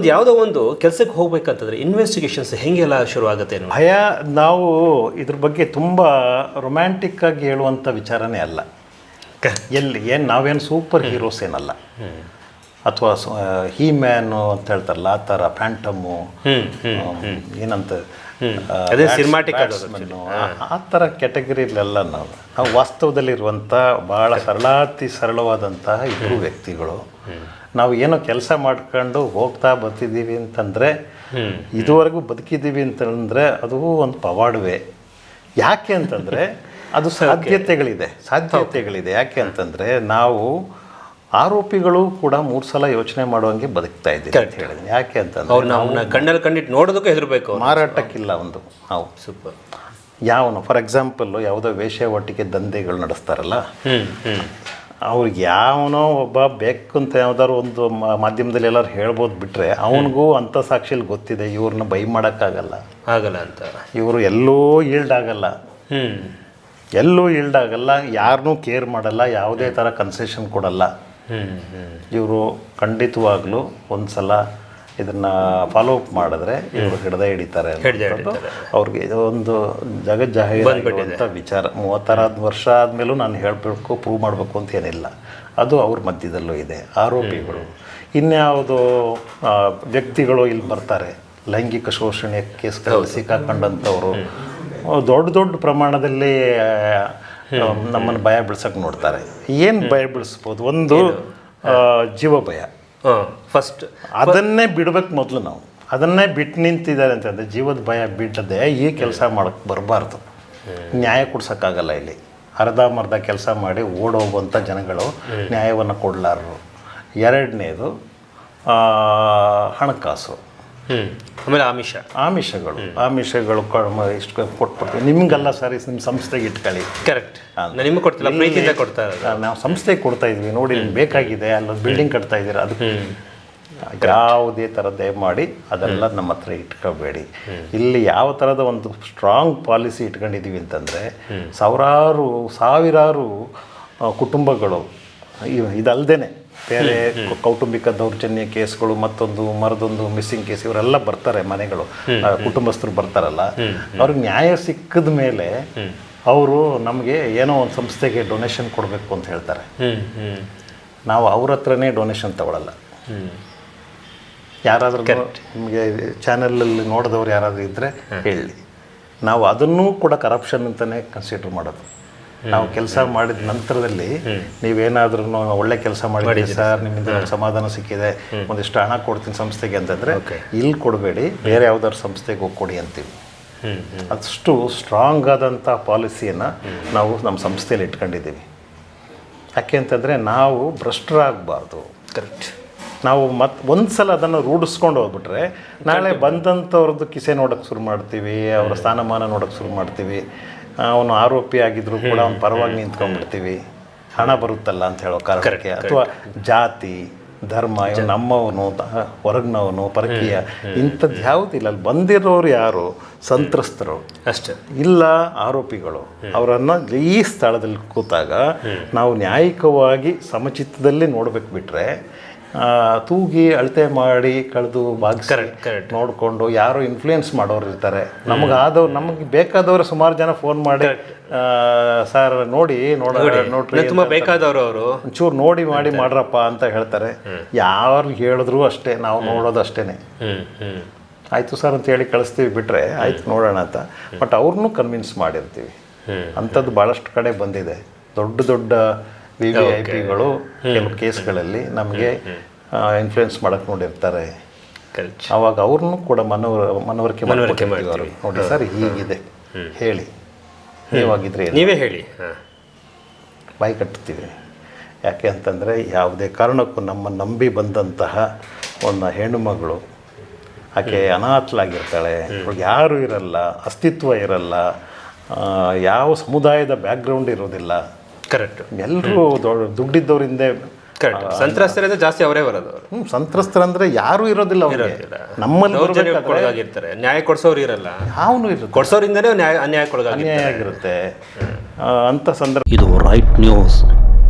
ಒಂದು ಯಾವುದೋ ಒಂದು ಕೆಲಸಕ್ಕೆ ಹೋಗ್ಬೇಕಂತಂದ್ರೆ ಇನ್ವೆಸ್ಟಿಗೇಷನ್ಸ್ ಹೆಂಗೆಲ್ಲ ಶುರು ಆಗುತ್ತೆ ಭಯ ನಾವು ಇದ್ರ ಬಗ್ಗೆ ತುಂಬ ರೊಮ್ಯಾಂಟಿಕ್ ಆಗಿ ಹೇಳುವಂಥ ವಿಚಾರನೇ ಅಲ್ಲ. ಎಲ್ಲಿ? ಏನು ನಾವೇನು ಸೂಪರ್ ಹೀರೋಸ್ ಏನಲ್ಲ. ಅಥವಾ ಹೀ ಮ್ಯಾನು ಅಂತ ಹೇಳ್ತಾರಲ್ಲ ಆ ಥರ ಫ್ಯಾಂಟಮು ಏನಂತ ಆ, ಅದೇ ಆ ಥರ ಕ್ಯಾಟಗರಿಲೆಲ್ಲ ನಾವು ನಾವು ವಾಸ್ತವದಲ್ಲಿರುವಂಥ ಭಾಳ ಸರಳಾತಿ ಸರಳವಾದಂತಹ ಇಬ್ಬರು ವ್ಯಕ್ತಿಗಳು. ನಾವು ಏನೋ ಕೆಲಸ ಮಾಡ್ಕೊಂಡು ಹೋಗ್ತಾ ಬರ್ತಿದ್ದೀವಿ ಅಂತಂದರೆ ಇದುವರೆಗೂ ಬದುಕಿದ್ದೀವಿ ಅಂತಂದರೆ ಅದು ಒಂದು ಪವಾಡವೇ ಯಾಕೆ ಅಂತಂದರೆ ಅದು ಸಾಧ್ಯತೆಗಳಿದೆ ಸಾಧ್ಯತೆಗಳಿದೆ. ಯಾಕೆ ಅಂತಂದರೆ ನಾವು ಆರೋಪಿಗಳು ಕೂಡ ಮೂರು ಸಲ ಯೋಚನೆ ಮಾಡುವಂಗೆ ಬದುಕ್ತಾ ಇದ್ದೀವಿ ಅಂತ ಹೇಳಿದ್ನಿ. ಯಾಕೆ ಅಂತಂದ್ರೆ ಅವ್ರು ನಾವು ಕಣ್ಣಲ್ಲಿ ಕಣ್ಣಿಟ್ಟು ನೋಡೋದಕ್ಕೂ ಹೆದರ್ಬೇಕು ಮಾರಾಟಕ್ಕಿಲ್ಲ ಒಂದು ನಾವು. ಸೂಪರ್ ಯಾವನು ಫಾರ್ ಎಕ್ಸಾಂಪಲ್ಲು ಯಾವುದೋ ವೇಶ್ಯಾವಟಿಕೆ ದಂಧೆಗಳು ನಡೆಸ್ತಾರಲ್ಲ ಅವ್ರಿಗೆ ಯಾವನೋ ಒಬ್ಬ ಬೇಕು ಅಂತ ಯಾವ್ದಾದ್ರು ಒಂದು ಮಾಧ್ಯಮದಲ್ಲಿ ಎಲ್ಲರೂ ಹೇಳ್ಬೋದು ಬಿಟ್ರೆ ಅವನಿಗೂ ಅಂತ ಸಾಕ್ಷಿಲಿ ಗೊತ್ತಿದೆ ಇವ್ರನ್ನ ಬೈ ಮಾಡೋಕ್ಕಾಗಲ್ಲ ಆಗಲ್ಲ ಅಂತ. ಇವರು ಎಲ್ಲೂ ಈಲ್ಡ್ ಆಗಲ್ಲ. ಎಲ್ಲೂ ಈಲ್ಡ್ ಆಗಲ್ಲ ಯಾರನ್ನೂ ಕೇರ್ ಮಾಡಲ್ಲ ಯಾವುದೇ ಥರ ಕನ್ಸೆಷನ್ ಕೊಡಲ್ಲ. ಇವರು ಖಂಡಿತವಾಗ್ಲೂ ಒಂದು ಸಲ ಇದನ್ನು ಫಾಲೋ ಅಪ್ ಮಾಡಿದ್ರೆ ಇವರು ಹಿಡ್ದೇ ಹಿಡಿತಾರೆ ಅವ್ರಿಗೆ ಒಂದು ಒಂದು ಅಂತ ವಿಚಾರ. ಮೂವತ್ತಾರು ವರ್ಷ ಆದಮೇಲೂ ನಾನು ಹೇಳಬೇಕು ಪ್ರೂವ್ ಮಾಡಬೇಕು ಅಂತ ಏನಿಲ್ಲ. ಅದು ಅವ್ರ ಮಧ್ಯದಲ್ಲೂ ಇದೆ ಆರೋಪಿಗಳು. ಇನ್ಯಾವುದೋ ವ್ಯಕ್ತಿಗಳು ಇಲ್ಲಿ ಬರ್ತಾರೆ. ಲೈಂಗಿಕ ಶೋಷಣೆ ಕೇಸ್ಗಳಲ್ಲಿ ಸಿಕ್ಕಾಕೊಂಡಂಥವ್ರು. ದೊಡ್ಡ ದೊಡ್ಡ ಪ್ರಮಾಣದಲ್ಲಿ ನಮ್ಮನ್ನು ಭಯ ಬಿಡ್ಸಕ್ಕೆ ನೋಡ್ತಾರೆ. ಏನು ಭಯ ಬಿಡಿಸ್ಬೋದು ಒಂದು ಜೀವ ಭಯ. ಫಸ್ಟ್ ಅದನ್ನೇ ಬಿಡ್ಬೇಕು ಮೊದಲು ನಾವು. ಅದನ್ನೇ ಬಿಟ್ಟು ನಿಂತಿದ್ದಾರೆ ಅಂತಂದರೆ ಜೀವದ ಭಯ ಬಿಟ್ಟದೆ ಈ ಕೆಲಸ ಮಾಡಕ್ಕೆ ಬರಬಾರ್ದು. ನ್ಯಾಯ ಕೊಡ್ಸೋಕ್ಕಾಗಲ್ಲ ಇಲ್ಲಿ. ಅರ್ಧ ಮರ್ಧ ಕೆಲಸ ಮಾಡಿ ಓಡೋಗುವಂಥ ಜನಗಳು ನ್ಯಾಯವನ್ನು ಕೊಡಲಾರರು. ಎರಡನೇದು ಹಣಕಾಸು. ಆಮೇಲೆ ಆಮಿಷ. ಆಮಿಷಗಳು. ಆಮಿಷಗಳು ಇಷ್ಟು ಕೊಟ್ಬಿಡ್ತೀವಿ ನಿಮಗೆಲ್ಲ ಸರಿ ನಿಮ್ಮ ಸಂಸ್ಥೆಗೆ ಇಟ್ಕೊಳ್ಳಿ. ಕರೆಕ್ಟ್ ನಿಮಗೆ ಕೊಡ್ತಿಲ್ಲ ಪ್ರೀತಿಯಿಂದ ಕೊಡ್ತಾ ಇರೋದು. ನಾವು ಸಂಸ್ಥೆಗೆ ಕೊಡ್ತಾ ಇದ್ವಿ. ನೋಡಿ ನಿಮ್ಗೆ ಬೇಕಾಗಿದೆ ಅಲ್ಲೊಂದು ಬಿಲ್ಡಿಂಗ್ ಕಟ್ತಾ ಇದ್ದೀರಾ ಅದು ಯಾವುದೇ ಥರ ದಯಮಾಡಿ ಅದೆಲ್ಲ ನಮ್ಮ ಹತ್ರ ಇಟ್ಕೋಬೇಡಿ. ಇಲ್ಲಿ ಯಾವ ಥರದ ಒಂದು ಸ್ಟ್ರಾಂಗ್ ಪಾಲಿಸಿ ಇಟ್ಕೊಂಡಿದ್ದೀವಿ ಅಂತಂದರೆ ಸಾವಿರಾರು ಸಾವಿರಾರು ಕುಟುಂಬಗಳು ಇದಲ್ದೇ ಇದಲ್ದೇನೆ ಬೇರೆ ಕೌಟುಂಬಿಕ ದೌರ್ಜನ್ಯ ಕೇಸ್ಗಳು ಮತ್ತೊಂದು ಮರದೊಂದು ಮಿಸ್ಸಿಂಗ್ ಕೇಸ್ ಇವರೆಲ್ಲ ಬರ್ತಾರೆ ಮನೆಗಳು. ಕುಟುಂಬಸ್ಥರು ಬರ್ತಾರಲ್ಲ ಅವ್ರಿಗೆ ನ್ಯಾಯ ಸಿಕ್ಕಿದ ಮೇಲೆ ಅವರು ನಮಗೆ ಏನೋ ಒಂದು ಸಂಸ್ಥೆಗೆ ಡೊನೇಷನ್ ಕೊಡಬೇಕು ಅಂತ ಹೇಳ್ತಾರೆ. ನಾವು ಅವ್ರ ಹತ್ರನೇ ಡೊನೇಷನ್ ತಗೊಳ್ಳಲ್ಲ ಯಾರಾದರೂ ನಿಮಗೆ ಚಾನಲಲ್ಲಿ ನೋಡಿದವ್ರು ಯಾರಾದರೂ ಇದ್ದರೆ ಹೇಳಿ. ನಾವು ಅದನ್ನೂ ಕೂಡ ಕರಪ್ಷನ್ ಅಂತಲೇ ಕನ್ಸಿಡರ್ ಮಾಡೋದು. ನಾವು ಕೆಲಸ ಮಾಡಿದ ನಂತರದಲ್ಲಿ ನೀವೇನಾದ್ರೂ ಒಳ್ಳೆ ಕೆಲಸ ಮಾಡಿದ್ರಿ ಸರ್? ನಿಮ್ಮಿಂದ ಸಮಾಧಾನ ಸಿಕ್ಕಿದೆ. ಒಂದಿಷ್ಟು ಹಣ ಕೊಡ್ತೀನಿ ಸಂಸ್ಥೆಗೆ ಅಂತಂದ್ರೆ ಇಲ್ಲಿ ಕೊಡಬೇಡಿ ಬೇರೆ ಯಾವ್ದಾದ್ರು ಸಂಸ್ಥೆಗೆ ಹೋಗಿ ಕೊಡಿ ಅಂತೀವಿ. ಅಷ್ಟು ಸ್ಟ್ರಾಂಗ್ ಆದಂಥ ಪಾಲಿಸಿಯನ್ನ ನಾವು ನಮ್ಮ ಸಂಸ್ಥೆಯಲ್ಲಿ ಇಟ್ಕೊಂಡಿದ್ದೀವಿ. ಯಾಕೆ ಅಂತಂದ್ರೆ ನಾವು ಭ್ರಷ್ಟರಾಗಬಾರ್ದು. ಕರೆಕ್ಟ್ ನಾವು ಮತ್ತೆ ಒಂದು ಸಲ ಅದನ್ನು ರೂಢಿಸ್ಕೊಂಡು ಹೋಗ್ಬಿಟ್ರೆ ನಾಳೆ ಬಂದಂಥವ್ರದ್ದು ಕಿಸೆ ನೋಡೋಕ್ಕೆ ಶುರು ಮಾಡ್ತೀವಿ ಅವರ ಸ್ಥಾನಮಾನ ನೋಡೋಕ್ಕೆ ಶುರು ಮಾಡ್ತೀವಿ. ಅವನು ಆರೋಪಿ ಆಗಿದ್ರು ಕೂಡ ಅವ್ನು ಪರವಾಗಿ ನಿಂತ್ಕೊಂಡ್ಬಿಡ್ತೀವಿ. ಹಣ ಬರುತ್ತಲ್ಲ ಅಂತ ಹೇಳೋ ಕಾರಣಕ್ಕೆ. ಅಥವಾ ಜಾತಿ ಧರ್ಮ ಇವ್ ನಮ್ಮವನು ತ- ಹೊರಗ್ನವನು ಪರಕೀಯ ಇಂಥದ್ದು ಯಾವುದಿಲ್ಲ. ಅಲ್ಲಿ ಬಂದಿರೋರು ಯಾರು? ಸಂತ್ರಸ್ತರು. ಅಷ್ಟೇ. ಇಲ್ಲ ಆರೋಪಿಗಳು. ಅವರನ್ನು ಈ ಸ್ಥಳದಲ್ಲಿ ಕೂತಾಗ ನಾವು ನ್ಯಾಯಿಕವಾಗಿ ಸಮಚಿತ್ತದಲ್ಲಿ ನೋಡ್ಬೇಕು ಬಿಟ್ರೆ ತೂಗಿ ಅಳತೆ ಮಾಡಿ ಕಳೆದು correct. ನೋಡಿಕೊಂಡು ಯಾರು ಇನ್ಫ್ಲೂಯೆನ್ಸ್ ಮಾಡೋರು ಇರ್ತಾರೆ ನಮಗೆ ಆದವ್ರು ನಮಗೆ ಬೇಕಾದವರು ಸುಮಾರು ಜನ ಫೋನ್ ಮಾಡಿ ಸರ್ ನೋಡಿ ನೋಡ ನೋಡ್ರಿ ತುಂಬಾ ಬೇಕಾದವರು ಅವರು. ಒಂಚೂರು ನೋಡಿ ಮಾಡಿ ಮಾಡ್ರಪ್ಪ ಅಂತ ಹೇಳ್ತಾರೆ. ಯಾರು ಹೇಳಿದ್ರು ಅಷ್ಟೇ ನಾವು ನೋಡೋದು ಅಷ್ಟೇನೆ ಆಯಿತು ಸರ್ ಅಂತ ಹೇಳಿ ಕಳಿಸ್ತೀವಿ ಬಿಟ್ರೆ ಆಯ್ತು ನೋಡೋಣ ಅಂತ. ಬಟ್ ಅವ್ರನ್ನೂ ಕನ್ವಿನ್ಸ್ ಮಾಡಿರ್ತೀವಿ. ಅಂಥದ್ದು ಭಾಳಷ್ಟು ಕಡೆ ಬಂದಿದೆ. ದೊಡ್ಡ ದೊಡ್ಡ ವಿ ವಿ ಐ ಪಿಗಳು ಕೆಲವು ಕೇಸ್ಗಳಲ್ಲಿ ನಮಗೆ ಇನ್ಫ್ಲೂಯೆನ್ಸ್ ಮಾಡಕ್ಕೆ ನೋಡಿರ್ತಾರೆ. ಅವಾಗ ಅವ್ರನ್ನೂ ಕೂಡ ಮನವರ ಮನವರಿಕೆ ನೋಡಿ ಸರ್ ಹೀಗಿದೆ. ಹೇಳಿ. ನೀವಾಗಿದ್ರೆ ನೀವೇ ಹೇಳಿ. ಬಾಯಿ ಕಟ್ಟುತ್ತೀವಿ ಯಾಕೆ ಅಂತಂದರೆ ಯಾವುದೇ ಕಾರಣಕ್ಕೂ ನಮ್ಮ ನಂಬಿ ಬಂದಂತಹ ಒಂದು ಹೆಣ್ಣು ಮಗಳು ಆಕೆ ಅನಾಥಲಾಗಿರ್ತಾಳೆ ಯಾರೂ ಇರಲ್ಲ ಅಸ್ತಿತ್ವ ಇರಲ್ಲ ಯಾವ ಸಮುದಾಯದ ಬ್ಯಾಕ್ಗ್ರೌಂಡ್ ಇರೋದಿಲ್ಲ. ಕರೆಕ್ಟ್ ಎಲ್ಲರೂ ದೊಡ್ಡ ದುಡ್ಡಿದ್ದವರಿಂದ ಕರೆಕ್ಟ್ ಸಂತ್ರಸ್ತರಿಂದ ಜಾಸ್ತಿ ಅವರೇ ಬರೋದು ಅವರು. ಹ್ಮ್, ಸಂತ್ರಸ್ತರಂದ್ರೆ ಯಾರೂ ಇರೋದಿಲ್ಲ ಅವ್ರಿಗೆ. ನಮ್ಮಲ್ಲಿ ಒಳಗಾಗಿರ್ತಾರೆ ನ್ಯಾಯ ಕೊಡ್ಸೋರು ಇರಲ್ಲ. ಯಾವನು ಇರೋದು ಕೊಡ್ಸೋರಿಂದನೇ ನ್ಯಾಯ ಅನ್ಯಾಯಕ್ಕೊಳಗಾಗಿರ್ತಾರೆ ಅನ್ಯಾಯ ಆಗಿರುತ್ತೆ. ಅಂತ ಸಂದರ್ಭ ಇದು ರೈಟ್ ನ್ಯೂಸ್